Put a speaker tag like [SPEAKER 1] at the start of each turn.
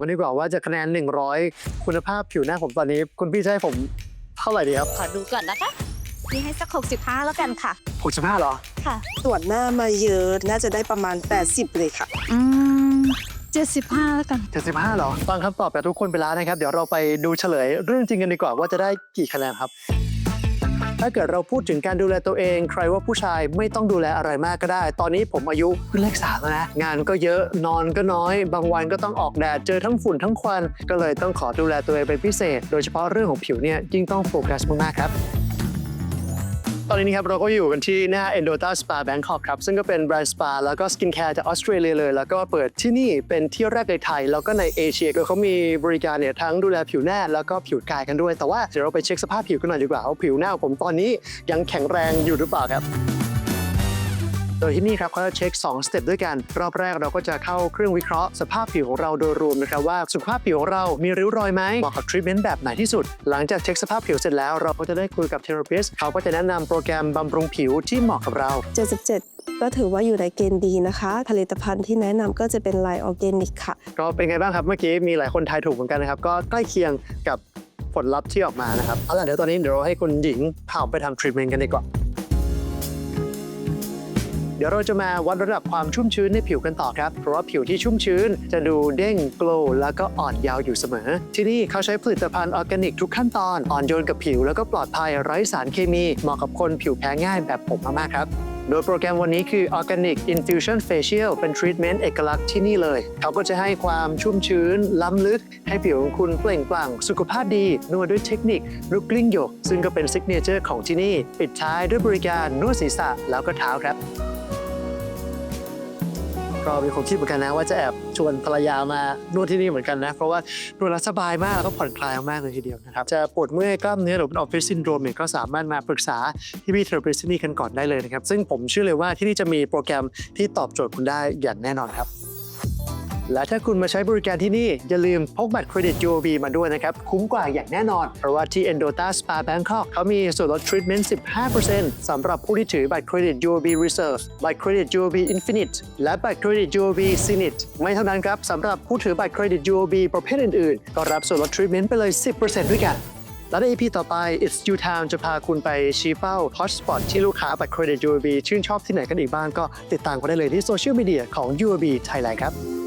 [SPEAKER 1] กันดีกว่าว่าจะคะแนน 100 คุณภาพผิวหน้าผมตอนนี้ คุณพี่จะให้ผมเท่าไหร่ดีครับ
[SPEAKER 2] ขอดูก่อนนะคะนี่ให้สัก 65 แล้วกันค่ะ
[SPEAKER 1] 65เหรอ
[SPEAKER 2] ค่ะ
[SPEAKER 3] ตรวจหน้ามาเยอะ น่าจะได้ประมาณ 80 เลยค่ะ
[SPEAKER 2] อืม 75 แล้วกัน
[SPEAKER 1] 75เหรอฟังคำตอบจากทุกคนไปแล้วนะครับ เดี๋ยวเราไปดูเฉลยเรื่องจริงกันดีกว่าว่าจะได้กี่คะแนนครับ ถ้าเกิดเราพูดถึงการดูแลตัวเอง ใครว่าผู้ชายไม่ต้องดูแลอะไรมากก็ได้ ตอนนี้ผมอายุเพิ่งเลขสามแล้วนะ งานก็เยอะนอนก็น้อย บางวันก็ต้องออกแดดเจอทั้งฝุ่นทั้งควัน ก็เลยต้องขอดูแลตัวเองเป็นพิเศษ โดยเฉพาะเรื่องของผิวเนี่ยยิ่งต้องโฟกัสมากๆครับ ตอนนี้ครับเราก็อยู่กันที่หน้า Endota Spa Bangkok ครับ ซึ่งก็เป็นแบรนด์สปาแล้วก็สกินแคร์จากออสเตรเลียเลย แล้วก็เปิดที่นี่เป็นที่แรกในไทย แล้วก็ในเอเชียก็เขามีบริการเนี่ยทั้งดูแลผิวหน้าแล้วก็ผิวกายกันด้วย แต่ว่าเดี๋ยวเราไปเช็คสภาพผิวกันหน่อยดีกว่าว่าผิวหน้าของผมตอนนี้ยังแข็งแรงอยู่หรือเปล่าครับ โดยที่นี่ครับเขาจะเช็ค 2 สเต็ปด้วยกัน รอบแรกเราก็จะเข้าเครื่องวิเคราะห์สภาพผิวของเราโดยรวมนะครับว่าสุขภาพผิวของเรามีริ้วรอยไหมเหมาะกับทรีทเมนต์แบบไหนที่สุด หลังจากเช็คสภาพผิวเสร็จแล้วเราก็จะได้คุยกับเทอราปิสเขาก็จะแนะนำโปรแกรมบำรุงผิวที่เหมาะกับเรา
[SPEAKER 3] 77 ก็ถือว่าอยู่ในเกณฑ์ดีนะคะ ผลิตภัณฑ์ที่แนะนำก็จะเป็นไลน์ออร์แกนิกค่ะ
[SPEAKER 1] ก็เป็นไงบ้างครับเมื่อกี้มีหลายคนทายถูกเหมือนกันนะครับก็ใกล้เคียงกับผลลัพธ์ที่ออกมานะครับเอาล่ะเดี๋ยวตอนนี้เดี๋ยวเราให้คุณหญิงพาไปทำทรีทเมนต์กันดีกว่า เดี๋ยวเราจะมาวัดระดับความชุ่มชื้นในผิวกันต่อครับ เพราะว่าผิวที่ชุ่มชื้น จะดูเด้งโกลว์แล้วก็อ่อนยาวอยู่เสมอ ที่นี่เขาใช้ผลิตภัณฑ์ออร์แกนิกทุกขั้นตอน อ่อนโยนกับผิวแล้วก็ปลอดภัยไร้สารเคมี เหมาะกับคนผิวแพ้ง่ายแบบผมมากๆครับ โดยโปรแกรมวันนี้คือ Organic Infusion Facial เป็นทรีทเมนต์เอกลักษณ์ที่นี่เลย เขาก็จะให้ความชุ่มชื้น ล้ำลึก ให้ผิวของคุณเปล่งปลั่ง สุขภาพดี นวดด้วยเทคนิคลูกกลิ้งหยก ซึ่งก็เป็นซิกเนเจอร์ของที่นี่ ปิดท้ายด้วยบริการนวดศีรษะแล้วก็เท้าครับ ก็มีความคิดเหมือนกันนะ ว่าจะแอบชวนภรรยามานวดที่นี่เหมือนกันนะ เพราะว่านวดแล้วสบายมากแล้วก็ผ่อนคลายมากเลยทีเดียวนะครับ จะปวดเมื่อยกล้ามเนื้อหรือเป็นออฟฟิศซินโดรมเนี่ยก็สามารถมาปรึกษาที่พี่เทอร์เพรสนี่กันก่อนได้เลยนะครับ ซึ่งผมเชื่อเลยว่าที่นี่จะมีโปรแกรมที่ตอบโจทย์คุณได้อย่างแน่นอนครับ และถ้าคุณมาใช้บริการที่นี่ อย่าลืมพกบัตรเครดิต UOB มาด้วยนะครับ คุ้มกว่าอย่างแน่นอน เพราะว่าที่ Endota Spa Bangkok เขามีส่วนลดทรีทเมนต์15%สำหรับผู้ที่ถือบัตรเครดิต UOB Reserve บัตรเครดิต UOB Infinite และบัตรเครดิต UOB Zenith ไม่เท่านั้นครับสำหรับผู้ถือบัตรเครดิต UOB ประเภทอื่นๆ ก็รับส่วนลดทรีทเมนต์ไปเลย 10%ด้วยกันและใน EP ต่อไป It's You Time จะพาคุณไปชี้เป้า Hotspot ที่ลูกค้าบัตรเครดิต UOB ชื่นชอบที่ไหนกันอีกบ้างก็ติดตามกันได้เลยที่โซเชียลมีเดียของ UOB Thailand ครับ